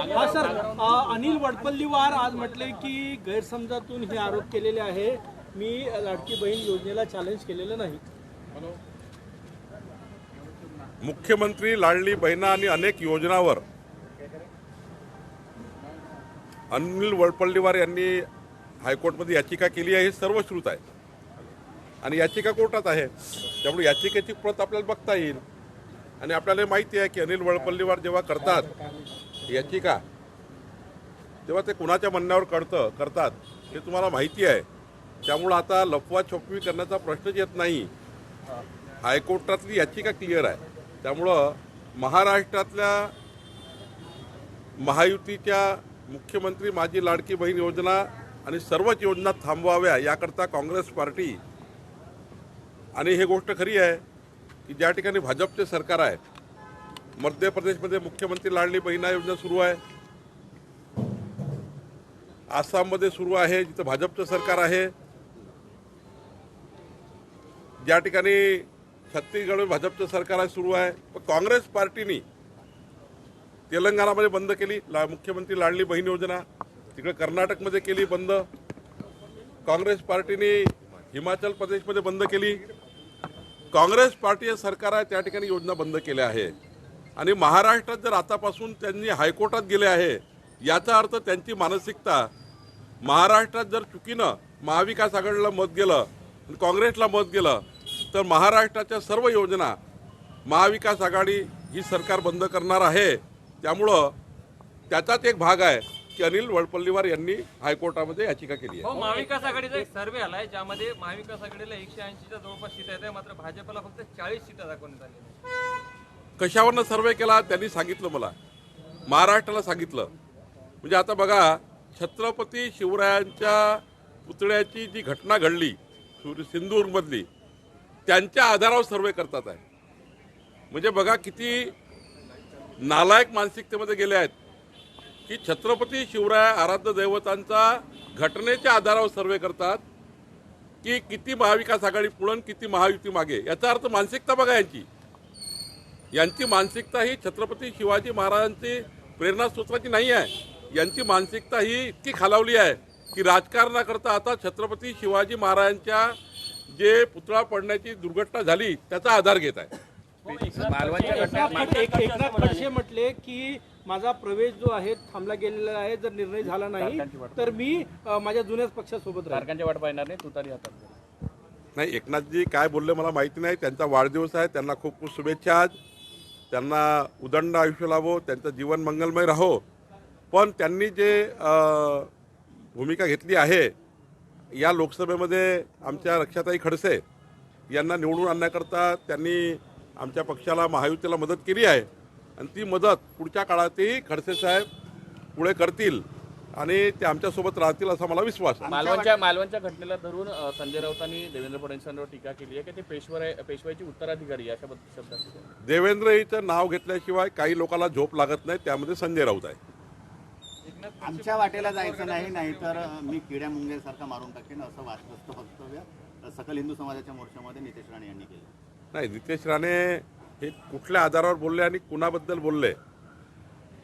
हा सर अनिल वडपल्लीवार आज म्हटले की गैरसमजातून हे आरोप केलेले आहे. मी लाडकी बहीण योजनेला चॅलेंज केलेलं नाही. मुख्यमंत्री लाडली बहिणा आणि अनेक योजनावर अनिल वडपल्लीवार यांनी हायकोर्टमध्ये याचिका केली आहे हे सर्व श्रुत आहे. आणि याचिका कोर्टात आहे. त्यामुळे याचिकेची प्रत आपल्याला बघता येईल. आणि आपल्याला माहिती आहे की अनिल वडपल्लीवार जेव्हा करतात याचिका तेव्हा ते कुणाच्या म्हणण्यावर करतं करतात हे तुम्हाला माहिती आहे. त्यामुळं आता लफवा छपवी करण्याचा प्रश्नच येत नाही. हायकोर्टातली याचिका क्लिअर आहे. त्यामुळं महाराष्ट्रातल्या महायुतीच्या मुख्यमंत्री माझी लाडकी बहीण योजना आणि सर्वच योजना थांबवाव्या याकरता काँग्रेस पार्टी आणि हे गोष्ट खरी आहे की ज्या ठिकाणी भाजपचे सरकार आहे मध्य प्रदेशमध्ये मुख्यमंत्री लाडली बहिणा योजना सुरू आहे. आसाममध्ये सुरू आहे जिथं भाजपचं सरकार आहे. ज्या ठिकाणी छत्तीसगड भाजपचं सरकार सुरू आहे. पण काँग्रेस पार्टीनी तेलंगणामध्ये बंद केली ला मुख्यमंत्री लाडली बहीण योजना. तिकडे कर्नाटकमध्ये केली बंद. काँग्रेस पार्टीने हिमाचल प्रदेशमध्ये बंद केली. काँग्रेस पार्टी सरकार आहे त्या ठिकाणी योजना बंद केल्या आहे आणि महाराष्ट्रात जर आतापासून त्यांनी हायकोर्टात गेले आहे याचा अर्थ त्यांची मानसिकता महाराष्ट्रात जर चुकीनं महाविकास आघाडीला मत गेलं आणि काँग्रेसला मत गेलं तर महाराष्ट्राच्या सर्व योजना महाविकास आघाडी ही सरकार बंद करणार आहे. त्यामुळं त्याचाच एक भाग आहे की अनिल वडपल्लीवार यांनी हायकोर्टामध्ये याचिका केली आहे. हो, महाविकास आघाडीचा एक सर्वे आलाय ज्यामध्ये महाविकास आघाडीला एकशे ऐंशीच्या जवळपास सीट आहेत मात्र भाजपला फक्त चाळीस सीटा दाखवण्यात आली कशावरनं सर्वे केला त्यांनी सांगितलं मला. महाराष्ट्राला सांगितलं. म्हणजे आता बघा छत्रपती शिवरायांच्या पुतळ्याची जी घटना घडली सिंधुदुर्गमधली त्यांच्या आधारावर सर्वे करतात आहे. म्हणजे बघा किती नालायक मानसिकतेमध्ये गेले आहेत की छत्रपती शिवराय आराध्य दैवतांचा घटनेच्या आधारावर सर्वे करतात की किती महाविकास आघाडी पुढं किती महायुती मागे. याचा अर्थ मानसिकता बघा यांची. यांची मानसिकता ही छत्रपती शिवाजी महाराजांची प्रेरणास्त्रोत्राची नाही आहे. यांची मानसिकता ही इतकी खालावली आहे की राजकारणाकरता आता छत्रपती शिवाजी महाराजांच्या जे पुतळा पडण्याची दुर्घटना झाली त्याचा आधार घेत आहे. एकनाथ खडसे- म्हटले की माझा प्रवेश जो आहे थांबला गेलेला आहे जर निर्णय झाला नाही तर मी माझ्या जुन्याच पक्षासोबत वाट पाहणार नाही तुतारी हातात नाही एकनाथजी काय बोलले मला माहिती नाही. त्यांचा वाढदिवस आहे. त्यांना खूप खूप शुभेच्छा. आज त्यांना उदंड आयुष्य लाभो त्यांचं जीवन मंगलमय राहो. पण त्यांनी जे भूमिका घेतली आहे या लोकसभेमध्ये आमच्या रक्षाताई खडसे यांना निवडून आणण्याकरता त्यांनी आमच्या पक्षाला महायुतीला मदत केली आहे. आणि ती मदत पुढच्या काळातही खडसे साहेब पुढे करतील. आणि ते आमच्यासोबत राहतील असा मला विश्वास आहे. मालवणच्या मालवणच्या घटनेला धरून अ, संजय राऊतांनी देवेंद्र फडणवीसांवर टीका केली आहे की ते पेशवर आहे पेशवाईची उत्तराधिकारी आहे, अशा शब्दात देवेंद्र हिचं नाव घेतल्याशिवाय काही लोकांना झोप लागत नाही त्यामध्ये संजय राऊत आहे. आमच्या वाटेला जायचं नाही नाहीतर मी किड्या मुंग्यासारखा मारून टाकेन असं वाचवस्त वक्तव्य सकल हिंदू समाजाच्या मोर्चामध्ये नितेश राणे यांनी केलं. नाही नितेश राणे हे कुठल्या आधारावर बोलले आणि कुणाबद्दल बोलले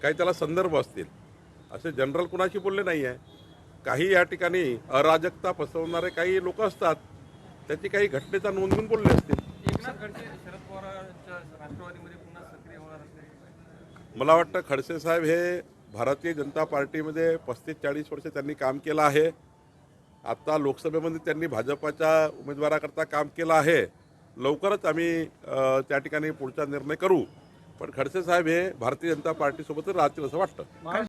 काही त्याला संदर्भ असतील. असे जनरल कुणाशी बोलले नाही आहे काही या ठिकाणी अराजकता पसरवणारे काही लोक असतात त्याची काही घटनेचा नोंद घेऊन बोलले असतील. एकनाथ खडसे शरद पवारांच्या राष्ट्रवादीमध्ये पुन्हा सक्रिय होणार असल्याची मला वाटतं खडसे साहेब हे भारतीय जनता पार्टीमध्ये पस्तीस चाळीस वर्ष त्यांनी काम केलं आहे. आता लोकसभेमध्ये त्यांनी भाजपाच्या उमेदवाराकरता काम केलं आहे. लवकरच आम्ही त्या ठिकाणी पुढचा निर्णय करू. पण खडसे साहेब हे भारतीय जनता पार्टीसोबतच राहतील असं वाटतं.